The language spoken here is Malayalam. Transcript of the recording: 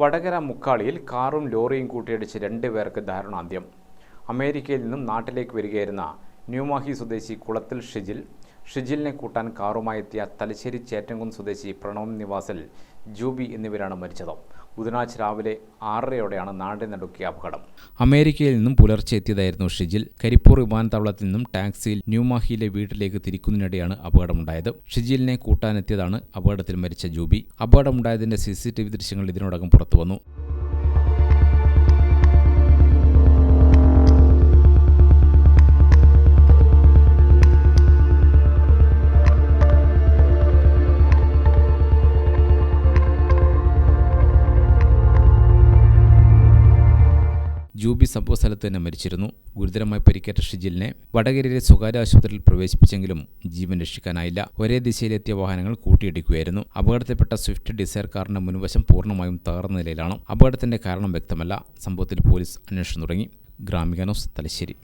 വടകര മുക്കാളിയിൽ കാറും ലോറിയും കൂട്ടിയിടിച്ച് രണ്ടുപേർക്ക് ദാരുണാന്ത്യം. അമേരിക്കയിൽ നിന്നും നാട്ടിലേക്ക് വരികയായിരുന്ന ന്യൂമാഹി സ്വദേശി കുളത്തിൽ ഷിജിൽ ഷിജിലിനെ കൂട്ടാൻ കാറുമായി എത്തിയ തലശ്ശേരി ചേറ്റങ്കുന്ന് സ്വദേശി പ്രണവ് നിവാസിൽ ജൂബി എന്നിവരാണ് മരിച്ചത്. ബുധനാഴ്ച രാവിലെ ആറരയോടെയാണ് നാടിനെ നടുക്കിയ അപകടം. അമേരിക്കയിൽ നിന്നും പുലർച്ചെ എത്തിയതായിരുന്നു ഷിജിൽ. കരിപ്പൂർ വിമാനത്താവളത്തിൽ നിന്നും ടാക്സിയിൽ ന്യൂമാഹിയിലെ വീട്ടിലേക്ക് തിരിക്കുന്നതിനിടെയാണ് അപകടമുണ്ടായത്. ഷിജിലിനെ കൂട്ടാനെത്തിയതാണ് അപകടത്തിൽ മരിച്ച ജൂബി. അപകടമുണ്ടായതിന്റെ സി ദൃശ്യങ്ങൾ ഇതിനോടകം പുറത്തുവന്നു. ജൂബി സംഭവസ്ഥലത്ത് തന്നെ മരിച്ചിരുന്നു. ഗുരുതരമായി പരിക്കേറ്റ ഷിജിലിനെ വടകരയിലെ സ്വകാര്യ ആശുപത്രിയിൽ പ്രവേശിപ്പിച്ചെങ്കിലും ജീവൻ രക്ഷിക്കാനായില്ല. ഒരേ ദിശയിലെത്തിയ വാഹനങ്ങൾ കൂട്ടിയിടിക്കുകയായിരുന്നു. അപകടത്തിൽപ്പെട്ട സ്വിഫ്റ്റ് ഡിസയർ കാറിന്റെ മുൻവശം പൂർണമായും തകർന്ന നിലയിലാണ്. അപകടത്തിന്റെ കാരണം വ്യക്തമല്ല. സംഭവത്തിൽ പോലീസ് അന്വേഷണം തുടങ്ങി. ഗ്രാമിക ന്യൂസ് തലശ്ശേരി.